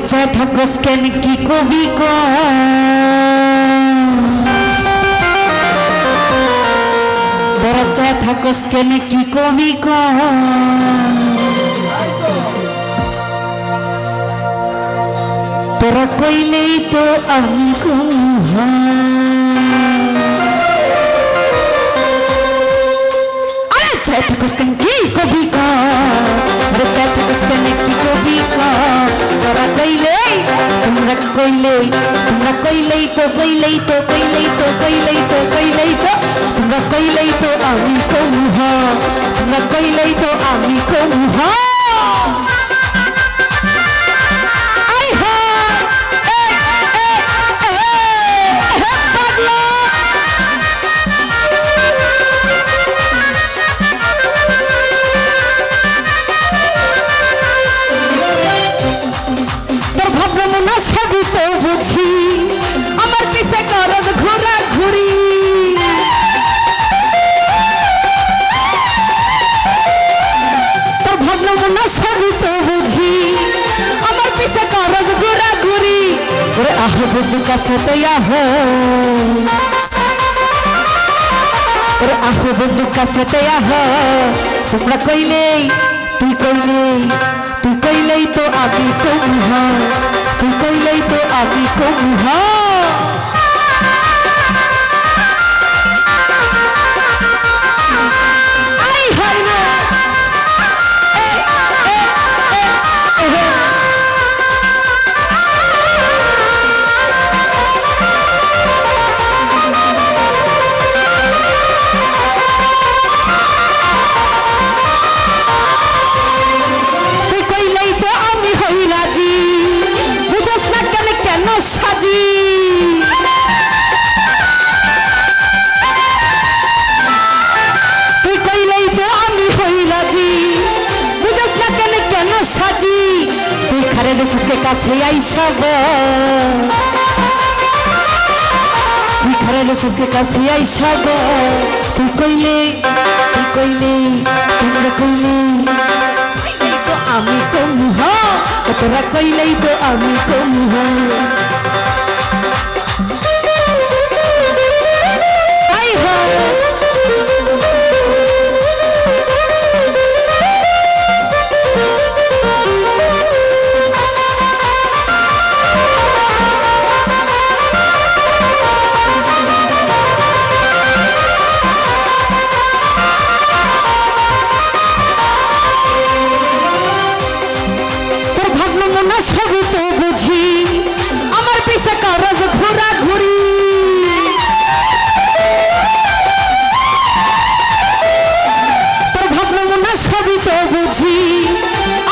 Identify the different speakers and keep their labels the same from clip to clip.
Speaker 1: চায় থাকস কেন কি কবি ক তোরা থাকস কেন কি কবি ক তোরা কইলেই তো আমি কমি আরে তোমরা কইলেই তো কইলেই তো কইলেই তো কইলেই তো কইলেই তো তোমরা কইলেই তো আমি কমুহা তোমরা কইলেই তো আমি কমুহা ওরে আহ বন্ধু কাছে তো আহ ওরে আহ বন্ধু কাছে তো আহ তোমরা কইলেই তুই কইলেই তুই কইলেই তো আমি কমুহা তুই কইলেই তো আমি কমুহা সাজি। তুই কইলেই তো আমি হই রাজি। বুঝস না কেন কেন সাজি? তুই খারে বেসিসকে কাছে আইসাব তুই খারে বেসিসকে কাছে আইসাব তুই কইলে তুই কইলে, তোমরা কইলে। তো আমি কমু হ্যাঁ তোরা কইলেই তো আমি কমু হ্যাঁ সবই তো বুঝি। আমার পিছে কারজ ঘোরা ঘুরি। তোর ভাবলো মনে সবই তো বুঝি।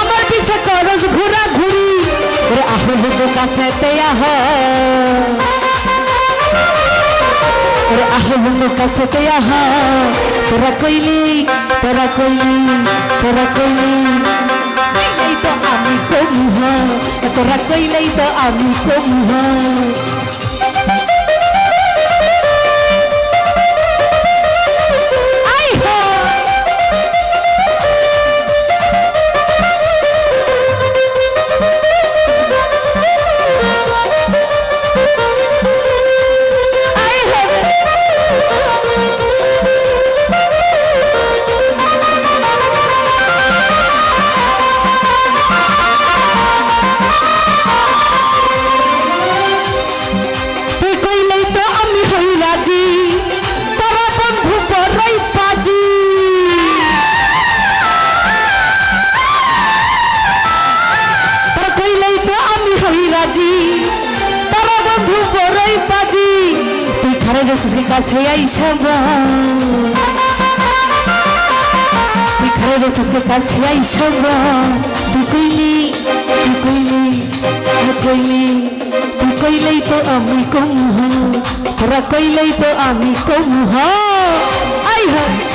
Speaker 1: আমার পিছে কারজ ঘোরা ঘুরি। ওরে আহ বন্ধু কাছে তে আহ ওরে আহ কাছে তে তোরা কইলি তোরা কইলি তোরা কইলি। তোরা কইলেই তো আমি কমু হ্যাঁ তুই গেছিস কাছে আইসা তুই খারে গেছিস কাছে আইসাব তুই কইলি তুই কইলি হ্যাঁ কইলি তুই কইলেই তো আমি কম তোরা কইলেই তো আমি কম আই হ্যাঁ